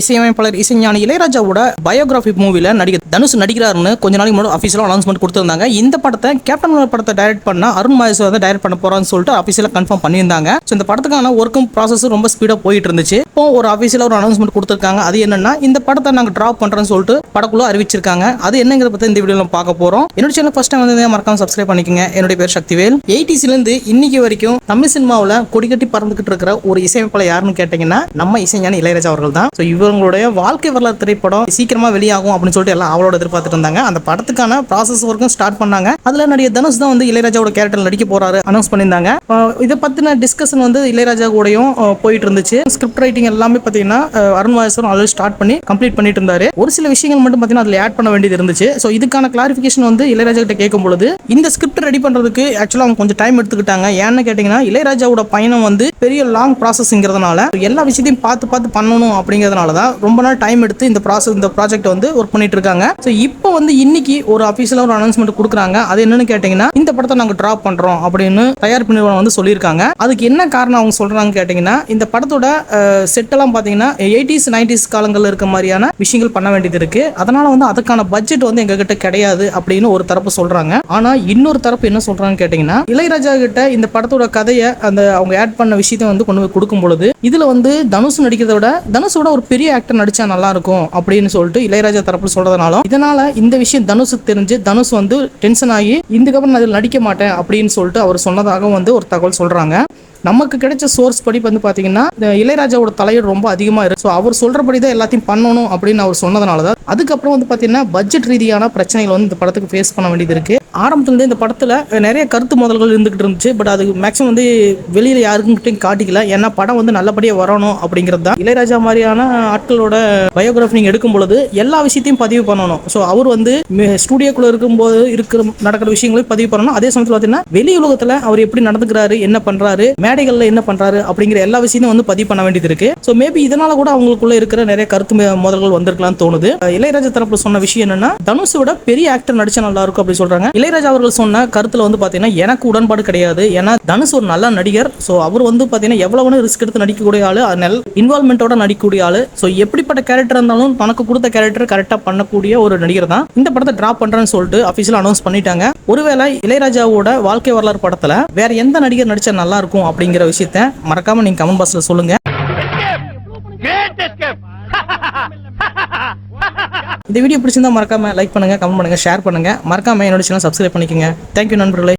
இசையமைப்பாளர் இசைஞானி இளையராஜாவோட பயோகிராஃபி மூவில நடிகர் தனுஷ் நடிக்கிறாருன்னு கொஞ்ச நாளைக்கு முன்னாடி அஃபீஷியலாக அனௌன்ஸ்மெண்ட் கொடுத்திருந்தாங்க. இந்த படத்தை கேப்டன் மில்லர் படத்தை டைரக்ட் பண்ண அருண் மகேஷ் வந்து டைரக்ட் பண்ண போறான்னு சொல்லிட்டு அஃபீஷியலாக கன்ஃபார்ம் பண்ணியிருந்தாங்க. ஸோ இந்த படத்துக்கான ஒர்க்கும் ப்ராசஸ் ரொம்ப ஸ்பீடாக போயிட்டு இருந்துச்சு. இப்போ ஒரு அஃபீஷியலாக ஒரு அனௌன்ஸ்மெண்ட் கொடுத்துருக்காங்க. அது என்னன்னா இந்த படத்தை நாங்கள் ட்ராப் பண்றோம்னு சொல்லிட்டு படக்குள்ள அறிவிச்சிருக்காங்க. அது என்னங்கிறத பற்றி இந்த வீடியோவில் பார்க்க போறோம். என்னோட சேனல் ஃபர்ஸ்ட் டைம் வந்து மறக்காம சப்ஸ்கிரைப் பண்ணிக்கோங்க. என்னுடைய பேர் சக்திவேல். 80s இருந்து இன்னைக்கு வரைக்கும் தமிழ் சினிமாவில் கொடிக்கட்டி பறந்துகிட்டு இருக்கிற ஒரு இசையமைப்பாளர் யாருன்னு கேட்டிங்கன்னா நம்ம இசைஞானி இளையராஜா அவர்கள் தான். ஸோ இவங்களுடைய வாழ்க்கை வரலாறு திரைப்படம் சீக்கிரமா வெளியாகும் அப்படின்னு சொல்லிட்டு எல்லாம் அவளோட எதிர்பார்த்துட்டு இருந்தாங்க. அந்த படத்துக்கான ப்ராசஸ் ஒர்க்கும் ஸ்டார்ட் பண்ணாங்க. அதுல நடிகர் தனுஷ் தான் வந்து இளையராஜாவோட கேரக்டர் நடிக்க போறாரு அனௌன்ஸ் பண்ணியிருந்தாங்க. இதை பத்தின டிஸ்கஷன் வந்து இளையராஜா கூடயும் போயிட்டு இருந்துச்சு. ஸ்கிரிப்ட் ரைட்டிங் எல்லாமே பார்த்தீங்கன்னா அருண் வாயசரும் ஆல்ரெடி ஸ்டார்ட் பண்ணி கம்ப்ளீட் பண்ணிட்டு இருந்தாரு. ஒரு சில விஷயங்கள் மட்டும் பார்த்தீங்கன்னா அதில் ஆட் பண்ண வேண்டியது இருந்துச்சு. ஸோ இதுக்கான கிளாரிபிகேஷன் வந்து இளையராஜா கிட்ட கேட்கும் பொழுது இந்த ஸ்கிரிப்ட் ரெடி பண்றதுக்கு ஆக்சுவலாக அவங்க கொஞ்சம் டைம் எடுத்துக்கிட்டாங்க. ஏன்னு கேட்டீங்கன்னா இளையராஜாவோட பயணம் வந்து பெரிய லாங் ப்ராசஸ்ங்கிறதுனால எல்லா விஷயத்தையும் பார்த்து பார்த்து பண்ணணும் அப்படிங்கிறதுனால தான் ரொம்ப நாள் டைம் எடுத்து இந்த ப்ராசஸ் இந்த ப்ராஜெக்ட் வந்து ஒர்க் பண்ணிட்டு இருக்காங்க. ஸோ இப்போ வந்து இன்னைக்கு ஒரு அஃபீஷியலாக ஒரு அனௌன்ஸ்மெண்ட் கொடுக்குறாங்க. அது என்னன்னு கேட்டிங்கன்னா இந்த படத்தை நாங்கள் ட்ராப் பண்ணுறோம் அப்படின்னு தயாரிப்பு நிறுவனம் வந்து சொல்லியிருக்காங்க. அதுக்கு என்ன காரணம் அவங்க சொல்கிறாங்க கேட்டிங்கன்னா இந்த படத்தோட செட்டெல்லாம் பார்த்தீங்கன்னா எயிட்டிஸ் நைன்டிஸ் காலங்களில் இருக்க மாதிரியான விஷயங்கள் பண்ண வேண்டியது இருக்கு. அதனால வந்து அதுக்கான பட்ஜெட் வந்து எங்ககிட்ட கிடையாது அப்படின்னு ஒரு தரப்பு சொல்கிறாங்க ஆனால் இன்னொரு தரப்பு என்ன சொல்கிறாங்கன்னு கேட்டிங்கன்னா இளையராஜா கிட்ட இந்த படத்தோட கதையை அந்த அவங்க ஆட் பண்ண விஷயத்தை வந்து கொண்டு போய் கொடுக்கும் பொழுது இதில் வந்து தனுஷ் நடிக்கிறத விட தனுஷோட ஒரு பெரிய ஆக்டர் நடிச்சா நல்லா இருக்கும் அப்படின்னு சொல்லிட்டு இளையராஜா தரப்பு சொல்றதுனால இதனால இந்த விஷயம் தனுஷ் தெரிஞ்சு தனுஷ் வந்து டென்ஷன் ஆகி இதுக்கப்புறம் நான் இதில் நடிக்க மாட்டேன் அப்படின்னு சொல்லிட்டு அவர் சொன்னதாகவும் வந்து ஒரு தகவல் சொல்றாங்க. நமக்கு கிடைச்ச சோர்ஸ் படி வந்து பார்த்தீங்கன்னா இளையராஜாவோட தலையீடு ரொம்ப அதிகமாக இருக்கு. ஸோ அவர் சொல்கிறபடி தான் எல்லாத்தையும் பண்ணணும் அப்படின்னு அவர் சொன்னதுனால தான் அதுக்கப்புறம் வந்து பார்த்தீங்கன்னா பட்ஜெட் ரீதியான பிரச்சனைகள் வந்து இந்த படத்துக்கு ஃபேஸ் பண்ண வேண்டியது இருக்கு. ஆரம்பத்துலேருந்து இந்த படத்தில் நிறைய கருத்து மோதல்கள் இருந்துகிட்டு இருந்துச்சு. பட் அது மேக்ஸிமம் வந்து வெளியில் யாருக்கிட்டையும் காட்டிக்கல. ஏன்னா படம் வந்து நல்லபடியாக வரணும் அப்படிங்கிறது தான். இளையராஜா மாதிரியான ஆட்களோட பயோகிராஃபி நீங்கள் எடுக்கும் பொழுது எல்லா விஷயத்தையும் பதிவு பண்ணணும். ஸோ அவர் வந்து ஸ்டூடியோக்குள்ளே இருக்கும்போது இருக்கிற நடக்கிற விஷயங்களையும் பதிவு பண்ணணும். அதே சமயத்தில் பார்த்தீங்கன்னா வெளி உலகத்தில் அவர் எப்படி நடந்துக்கிறாரு என்ன பண்ணுறாரு மேடைகளில் என்ன பண்ணுறாரு அப்படிங்கிற எல்லா விஷயத்தையும் வந்து பதிவு பண்ண வேண்டியது இருக்கு. ஸோ மேபி இதனால கூட அவங்களுக்குள்ள இருக்கிற நிறைய கருத்து மோதல்கள் வந்திருக்கலாம்னு தோணுது. இளையராஜா தரப்புல சொன்ன விஷயம் என்னன்னா தனுஷை விட பெரிய ஆக்டர் நடிச்சா நல்லா இருக்கும் அப்படி சொல்றாங்க. இளையராஜா அவர்கள் சொன்ன கருத்தில் வந்து பார்த்தீங்கன்னா எனக்கு உடன்பாடு கிடையாது. ஏன்னா தனுஷ் ஒரு நல்ல நடிகர். ஸோ அவர் வந்து பார்த்தீங்கன்னா எவ்வளவு ரிஸ்க் எடுத்து நடிக்கக்கூடிய ஆளு நல்ல இன்வால்மெண்ட்டோட நடிக்கக்கூடிய ஆளு. ஸோ எப்படிப்பட்ட கேரக்டர் இருந்தாலும் தனக்கு கொடுத்த கேரக்டர் கரெக்டாக பண்ணக்கூடிய ஒரு நடிகர் தான். இந்த படத்தை டிராப் பண்ணுறேன்னு சொல்லிட்டு அஃபீஷியல் அனௌன்ஸ் பண்ணிட்டாங்க. ஒருவேளை இளையராஜாவோட வாழ்க்கை வரலாறு படத்தில் வேற எந்த நடிகர் நடிச்சா நல்லா இருக்கும் அப்படிங்கிற விஷயத்த மறக்காம நீங்க கமெண்ட் பாக்ஸில் சொல்லுங்க. இந்த வீடியோ பிடிச்சிருந்தா மறக்காம லைக் பண்ணுங்க கமெண்ட் பண்ணுங்க ஷேர் பண்ணுங்க. மறக்காம என்னோட சேனல் சப்ஸ்கிரைப் பண்ணிக்கோங்க. தேங்க்யூ நண்பர்களே.